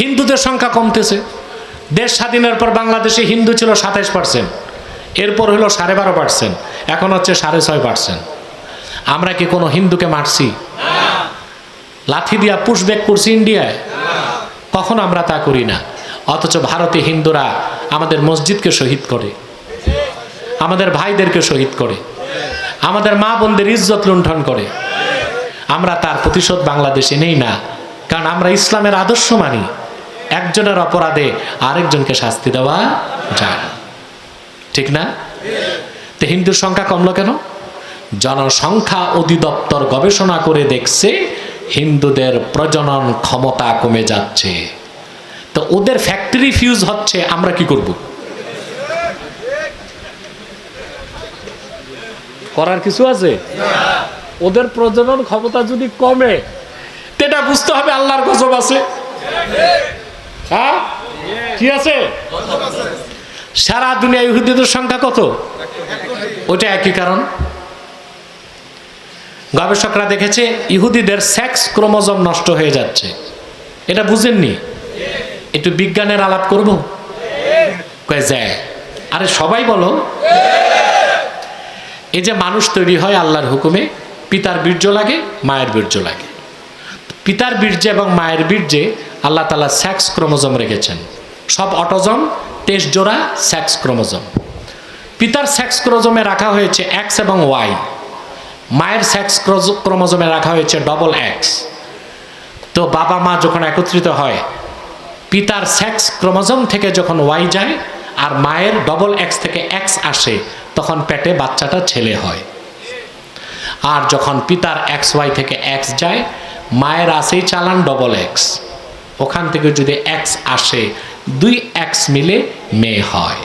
হিন্দুদের সংখ্যা কমতেছে। দেশ স্বাধীনের পর বাংলাদেশে হিন্দু ছিল সাতাইশ পার্সেন্ট এরপর হলো সাড়ে বারো পার্সেন্ট এখন হচ্ছে সাড়ে ছয় পার্সেন্ট আমরা কি কোনো হিন্দুকে মারছি? লাথি দিয়া পুশব্যাক করছি ইন্ডিয়ায়? কখন আমরা তা করি না। অথচ ভারতে হিন্দুরা আমাদের মসজিদকে শহীদ করে, আমাদের ভাইদেরকে শহীদ করে, আমাদের মা বোনদের ইজ্জত লুণ্ঠন করে। আমরা তার প্রতিশোধ বাংলাদেশে নেই না, কারণ আমরা ইসলামের আদর্শ মানি। একজনের অপরাধে আরেকজনকে শাস্তি দেওয়া যায় না। ঠিক না? তো হিন্দুর সংখ্যা কমলো কেন? জনসংখ্যা অধিদপ্তর গবেষণা করে দেখছে হিন্দুদের প্রজনন ক্ষমতা কমে যাচ্ছে। তো ওদের ফ্যাক্টরি ফিউজ হচ্ছে, আমরা কি করব? করার কিছু আছে? ওদের প্রজনন ক্ষমতা যদি কমে এটা বুঝতে হবে আল্লাহর গজব আছে। হ্যাঁ? কি আছে? সারা দুনিয়া ইহুদিদের সংখ্যা কত? ওটা একই কারণ। গবেষকরা দেখেছে ইহুদিদের সেক্স ক্রোমোজম নষ্ট হয়ে যাচ্ছে। এটা বুঝেননি? একটু বিজ্ঞানের আলাপ করব? যায় আরে সবাই বলো। এই যে মানুষ তৈরি হয় আল্লাহর হুকুমে, পিতার বীর্য লাগে, মায়ের বীর্য লাগে। পিতার বীর্যে এবং মায়ের বীর্যে আল্লাহ তালা সেক্স ক্রোমোজোম রেখেছেন। সব অটোজম তেইশ জোড়া সেক্স ক্রোমোজোম পিতার সেক্স ক্রোমোজোমে রাখা হয়েছে এক্স এবং ওয়াই মায়ের সেক্স ক্রোমোজোমে রাখা হয়েছে ডবল এক্স তো বাবা মা যখন একত্রিত হয়, পিতার সেক্স ক্রোমোজোম থেকে যখন ওয়াই যায় আর মায়ের ডবল এক্স থেকে এক্স আসে, তখন পেটে বাচ্চাটা ছেলে হয়। আর যখন পিতার এক্স ওয়াই থেকে এক্স যায় মায়ের আসেই চালান ডবল এক্স ওখান থেকে যদি এক্স আসে, দুই এক্স মিলে মেয়ে হয়।